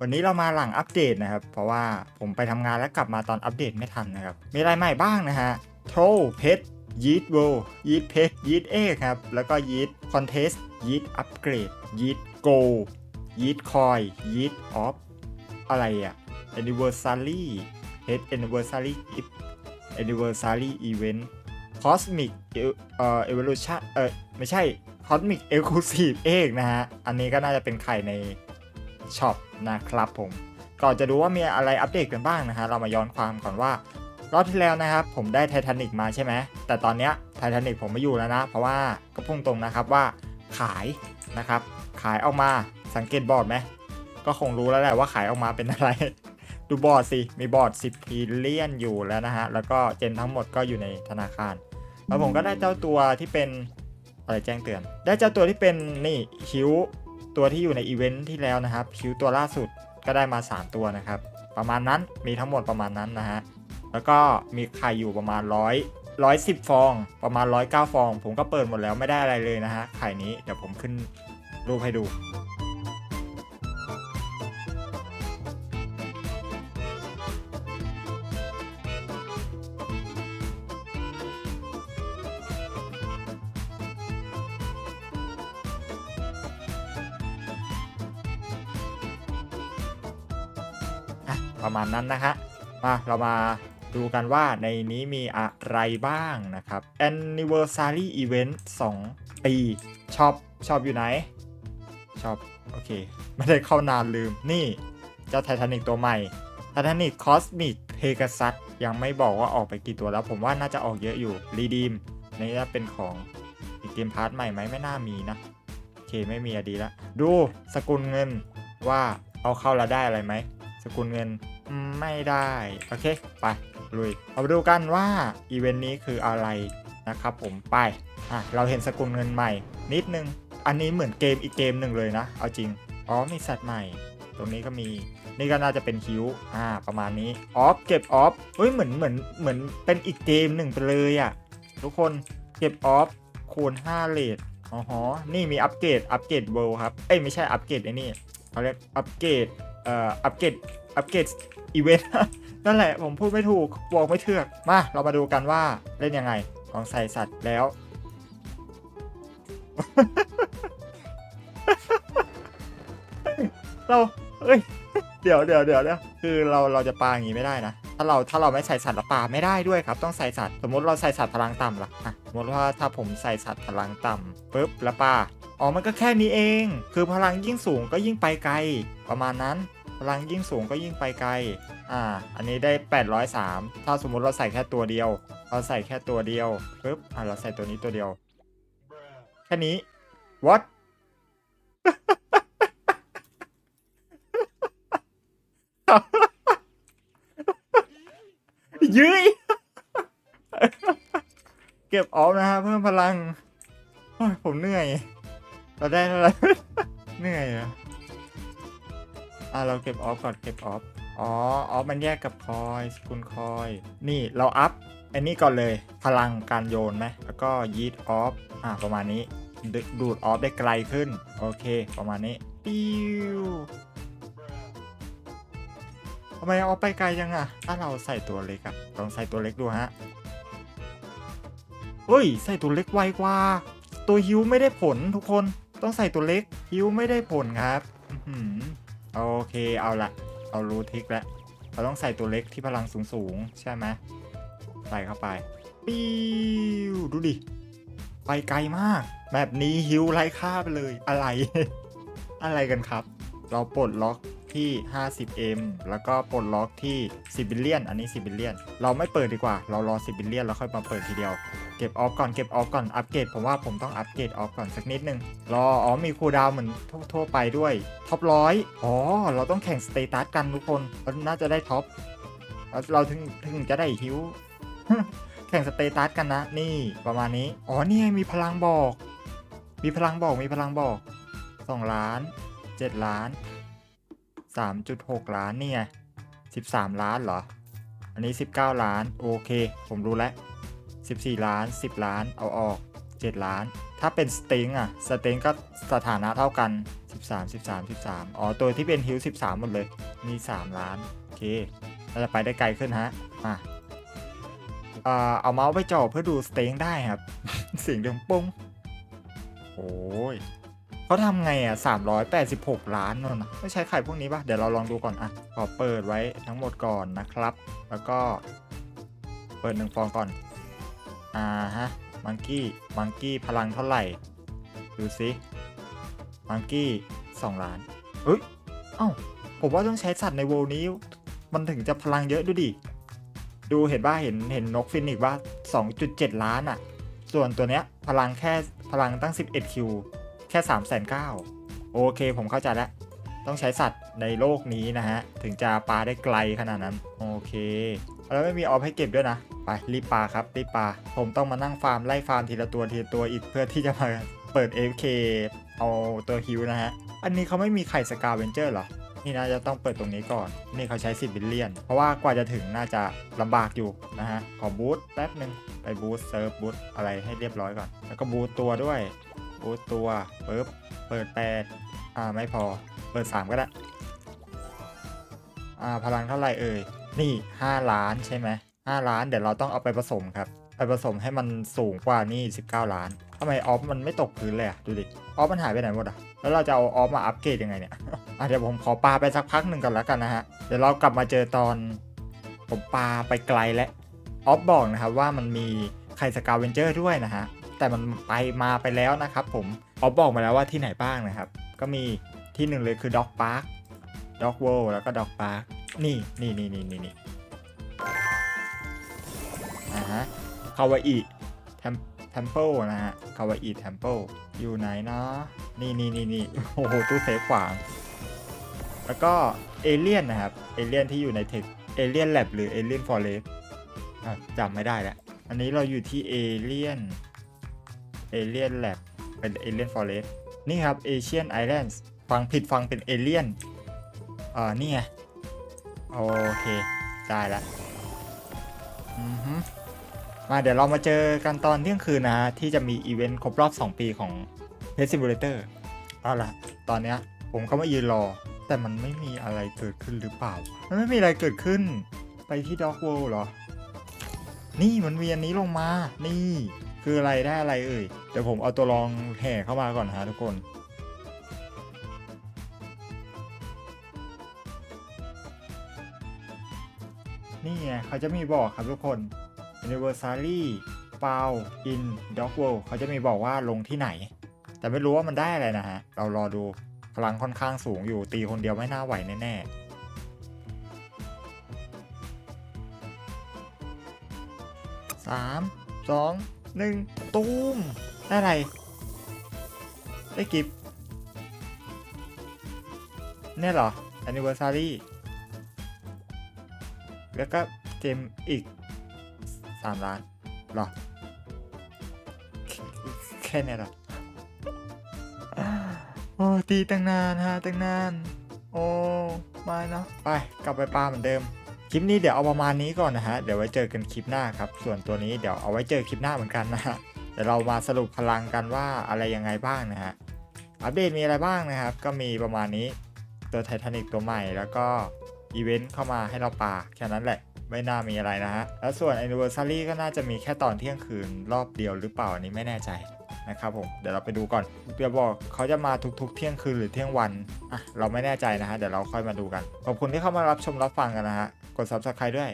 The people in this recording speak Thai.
วันนี้เรามาหลังอัปเดตนะครับ เพราะว่าผมไปทำงานแล้วกลับมาตอนอัปเดตไม่ทันนะครับ มีอะไรใหม่บ้างนะฮะโทรเพชรยีดโวยีดเพชรยีดเอครับ แล้วก็ยีดคอนเทสยีดอัปเกรดยีดโกยีดคอยยีดออฟอะไรอะ anniversary เพชร anniversary gift anniversary event cosmic เอ่อ evolution เออไม่ใช่ cosmic exclusive เอกนะฮะ อันนี้ก็น่าจะเป็นไข่ใน ช็อปนะครับผมก่อนจะดูว่ามีอะไรอัปเดตกันบ้างนะฮะเรามาย้อนความก่อนว่ารอบที่แล้วนะครับผมได้ไททานิกมาใช่ไหมแต่ตอนเนี้ยไททานิกผมไม่อยู่แล้วนะ เพราะว่าก็พุ่งตรงนะครับว่าขายนะครับ ขายออกมาสังเกตบอร์ดไหมก็คงรู้แล้วแหละว่าขายออกมาเป็นอะไร ดูบอร์ดสิมีบอร์ด10พีเลียนอยู่แล้วนะฮะแล้วก็เจนทั้งหมดก็อยู่ในธนาคาร แล้วผมก็ได้เจ้าตัวที่เป็นอะไรแจ้งเตือน ได้เจ้าตัวที่เป็นนี่คิ้ว ตัวที่อยู่ในอีเวนท์ที่แล้วนะครับคิวตัวล่าสุดก็ได้มา 3 ตัวนะครับ ประมาณนั้นมีทั้งหมดประมาณนั้นนะฮะแล้วก็มีไข่อยู่ประมาณร้อยร้อยสิบฟอง ประมาณร้อยเก้าฟอง ผมก็เปิดหมดแล้วไม่ได้อะไรเลยนะฮะไข่นี้เดี๋ยวผมขึ้นรูปให้ดู ประมาณนั้นนะฮะมาเรามาดูกันว่าในนี้มีอะไรบ้างนะครับ Anniversary Event 2 ปีชอบชอบอยู่ไหนชอบโอเค ไม่ได้เข้านานลืมนี่เจ้าไททานิกตัวใหม่ไททานิกคอสมิกเพก a ซัสยังไม่บอกว่าออกไปกี่ตัวแล้ว ผมว่าน่าจะออกเยอะอยู่รีดีมนี่จะเป็นของอีกเกมพาร์ทใหม่ไหมไม่น่ามีนะ โอเคไม่มีอดีละ ดูสกุลเงินว่าเอาเข้าแล้วได้อะไรไหม สกุลเงินไม่ได้โอเคไปลุยเอาไปดูกันว่าอีเวนต์นี้คืออะไรนะครับผมไปอะเราเห็นสกุลเงินใหม่ นิดนึง อันนี้เหมือนเกมอีกเกมหนึ่งเลยนะ เอาจริง อ๋อมีสัตว์ใหม่ ตรงนี้ก็มี นี่ก็น่าจะเป็นคิวอ่าประมาณนี้ออฟเก็บออฟเฮ้ยเหมือนเหมือนเหมือนเป็นอีกเกมหนึ่งไปเลยอะ่ะทุกคนเก็บออฟคูณ5เลทอ๋อฮนี่มีอัปเกรดอัปเกรดเวลครับ เอ้ยไม่ใช่อัปเกรดไอ้นี่เขาเรียกอัปเกรด เอ่ออัปเกรดอัปเกรดอีเวนต์นั่นแหละผมพูดไม่ถูกบอกไม่เถือกมาเรามาดูกันว่าเล่นยังไงลองใส่สัตว์แล้ว เราเอ้ยเดี๋ยวเดี๋ยวเดี๋ยวเดี๋ยวคือเราเราจะปาอย่างนี้ไม่ได้นะ ถ้าเราถ้าเราไม่ใส่สัตว์เราปาไม่ได้ด้วยครับ ต้องใส่สัตว์สมมติเราใส่สัตว์พลังต่ำละอะสมมติว่าถ้าผมใส่สัตว์พลังต่ำปุ๊บแล้วปาอ๋อมันก็แค่นี้เอง คือพลังยิ่งสูงก็ยิ่งไปไกลประมาณนั้น พลังยิ่งสูงก็ยิ่งไปไกล อ่า อันนี้ได้ 803 ถ้าสมมุติเราใส่แค่ตัวเดียว เราใส่แค่ตัวเดียวปุ๊บ อ่าเราใส่ตัวนี้ตัวเดียว แค่นี้ what ยื้ยเก็บออฟนะฮะเพิ่มพลัง ผมเหนื่อย เราได้อะไรเหนื่อยอะ อะเราเก็บออฟก่อนเก็บออฟอ๋อออฟมันแยกกับคอยสกุลคอย นี่เราอัพอันนี้ก่อนเลยพลังการโยนไหมแล้วก็ยีดออฟอะประมาณนี้ดดูดออฟได้ไกลขึ้น โอเค ประมาณนี้ปิ้วทำไมเอาไปไกลจังอะถ้าเราใส่ตัวเล็กอะลองใส่ตัวเล็กดูฮะเฮ้ย ใส่ตัวเล็กไวกว่า ตัวฮิวไม่ได้ผลทุกคนต้องใส่ตัวเล็กฮิวไม่ได้ผลครับอื โอเคเอาละเรารู้ทิกแล้วเราต้องใส่ตัวเล็กที่พลังสูงๆ ใช่ไหมใส่เข้าไปปิ้วดูดิ ไปไกลมาก แบบนี้ฮิวไร้ค่าไปเลยอะไร อะไรกันครับ เราปลดล็อกที่ 50M แล้วก็ปลดล็อกที่ 10บิลเลียน อันนี้ 10บิลเลียน เราไม่เปิดดีกว่า เรารอ 10บิลเลียนแล้วค่อยมาเปิดทีเดียว เก็บออฟก่อนเก็บออฟก่อนอัปเกรดผมว่าผมต้องอัปเกรดออฟก่อนสักนิดนึงรออ๋อมีคูลดาวเหมือนทั่วไปด้วยท็อปร้อยอ๋อเราต้องแข่งสเตตัสกันทุกคนเราน่าจะได้ท็อปเราถึงถึงจะได้ฮิวแข่งสเตตัสกันนะ นี่ประมาณนี้อ๋อนี่มีพลังบอก มีพลังบอกมีพลังบอก2ล้าน7ล้าน3.6ล้านนี่ไง13ล้านเหรอ อันนี้19ล้าน โอเค ผมรู้แล้ว 14 ล้าน 10 ล้านเอาออก 7 ล้าน ถ้าเป็นสเต็งอะสเต็งก็สถานะเท่ากัน 13 13 13 อ๋อ ตัวที่เป็นฮิว13 หมดเลย มี 3 ล้าน โอเค เราจะไปได้ไกลขึ้นฮะ มาเอ่อเอาเมาส์ไปจ่อเพื่อดูสเต็งได้ครับ เสียงดังปุ้งโอ้ยเขาทำไงอะ 386 ล้านนั่นนะไม่ใช้ไข่พวกนี้ป่ะ เดี๋ยวเราลองดูก่อนอะ ขอเปิดไว้ทั้งหมดก่อนนะครับ แล้วก็ เปิดหนึ่งฟองก่อน อ่าฮะ มังกี้ มังกี้พลังเท่าไหร่ ดูสิมังกี้สองล้านเอ้ย เอ้า ผมว่าต้องใช้สัตว์ในโวลนี้ มันถึงจะพลังเยอะดูดิ ดูเห็นว่าเห็นเห็นนกฟินิกว่า 2.7 ล้านอะ่ะ ส่วนตัวเนี้ยพลังแค่พลังตั้ง 11 คิว แค่3 9 0 0 0โอเคผมเข้าใจแล้ว ต้องใช้สัตว์ในโลกนี้นะฮะ ถึงจะปลาได้ไกลขนาดนั้น โอเค แล้วไม่มีออฟให้เก็บด้วยนะ ไปรีบปลาครับรีบปลาผมต้องมานั่งฟาร์มไล่ฟาร์มทีละตัวทีละตัวอีกเพื่อที่จะมาเปิด AFK เอาตัวฮิวนะฮะ อันนี้เขาไม่มีไข่สกาเวนเจอร์เหรอ นี่น่าจะต้องเปิดตรงนี้ก่อน นี่เขาใช้10บิลเลียน เพราะว่ากว่าจะถึงน่าจะลำบากอยู่นะฮะ ขอบูตแป๊บหนึ่งไปบูตเซิร์ฟบูตอะไรให้เรียบร้อยก่อน แล้วก็บูตตัวด้วย บูตตัวปึ๊บเปิดแปดอ่าไม่พอ เปิด3ก็ได้ อ่าพลังเท่าไหร่เอ่ย นี่5ล้านใช่ไหม 5 ล้าน เดี๋ยวเราต้องเอาไปผสมครับ ไปผสมให้มันสูงกว่านี่ 19 ล้านทำไมออฟมันไม่ตกพื้นเลยดูดิ ออฟมันหายไปไหนหมดอะแล้วเราจะเอาออฟมาอัปเกรดยังไงเนี่ยอะเดี๋ยวผมขอปลาไปสักพักหนึ่งก่อนแล้วกันนะฮะ เดี๋ยวเรากลับมาเจอตอน ผมปลาไปไกลแล้วออฟบอกนะครับว่ามันมีไข่สกาเวนเจอร์ด้วยนะฮะ แต่มันไปมาไปแล้วนะครับผมออฟบอกมาแล้วว่าที่ไหนบ้างนะครับ ก็มีที่หนึ่งเลยคือด็อกพาร์คด็อกเวิลด์แล้วก็ด็อกพาร์คนี่นี่นี่นี่นี่ คาวาอิแทมเทมเปิลนะฮะคาวาอิเทมเปิลอยู่ไหนเนาะนี่นี่นี่นี่โอ้โหตู้เซฟขวาง แล้วก็เอเลียนนะครับ เอเลียนที่อยู่ในเทคเอเลียนแลบหรือเอเลียนฟอเรสจำไม่ได้แล้ว อันนี้เราอยู่ที่เอเลียนเอเลียนแลบเป็นเอเลียนฟอเรสนี่ครับเอเชียนไอแลนด์ฟังผิดฟังเป็นเอเลียนอ่านี่ไง โอเค ได้ละอือฮึ มาเดี๋ยวเรามาเจอกันตอนเที่ยงคืนนะฮะ ที่จะมีอีเวนต์ครบรอบ 2 ปีของ p e t Simulator เอาล่ะ ตอนเนี้ยผมก็มายืนรอ แต่มันไม่มีอะไรเกิดขึ้นหรือเปล่า มันไม่มีอะไรเกิดขึ้น ไปที่ด็อก o ว l เหรอ นี่มันมีอันนี้ลงมา นี่ คืออะไรได้อะไรเอ่ย เดี๋ยวผมเอาตัวรองแห่เข้ามาก่อนฮะทุกคนนี่ไงเขาจะมีบอกครับทุกคน Anniversary f o u in Dog World เขาจะมีบอกว่าลงที่ไหน แต่ไม่รู้ว่ามันได้อะไรนะฮะ เรารอดูพลังค่อนข้างสูงอยู่ตีคนเดียวไม่น่าไหวแน่ๆสามสองหนึ่งตูมได้อะไร ได้กิฟต์เนี่ยเหรอ Anniversary แล้วก็เกมอีก 3ล้านหรอ แค่เนี้ยหรอโอ้ตีตั้งนานฮะตั้งนาน โอ้ม่เนาะไปกลับไปปลาเหมือนเดิม คลิปนี้เดี๋ยวเอาประมาณนี้ก่อนนะฮะ เดี๋ยวไว้เจอกันคลิปหน้าครับ ส่วนตัวนี้เดี๋ยวเอาไว้เจอคลิปหน้าเหมือนกันนะฮะเดี๋ยวเรามาสรุปพลังกันว่าอะไรยังไงบ้างนะฮะอัปเดตมีอะไรบ้างนะครับ ก็มีประมาณนี้ตัวไททานิกตัวใหม่แล้วก็อีเวนต์เข้ามาให้เราปาแค่นั้นแหละ ไม่น่ามีอะไรนะฮะ แล้วส่วน Anniversary ก็น่าจะมีแค่ตอนเที่ยงคืนรอบเดียวหรือเปล่าอันนี้ไม่แน่ใจนะครับผม เดี๋ยวเราไปดูก่อน เดี๋ยวบอกเขาจะมาทุกๆ เที่ยงคืนหรือเที่ยงวัน อะ เราไม่แน่ใจนะฮะ เดี๋ยวเราค่อยมาดูกัน ขอบคุณที่เข้ามารับชมรับฟังกันนะฮะ กด Subscribe ด้วย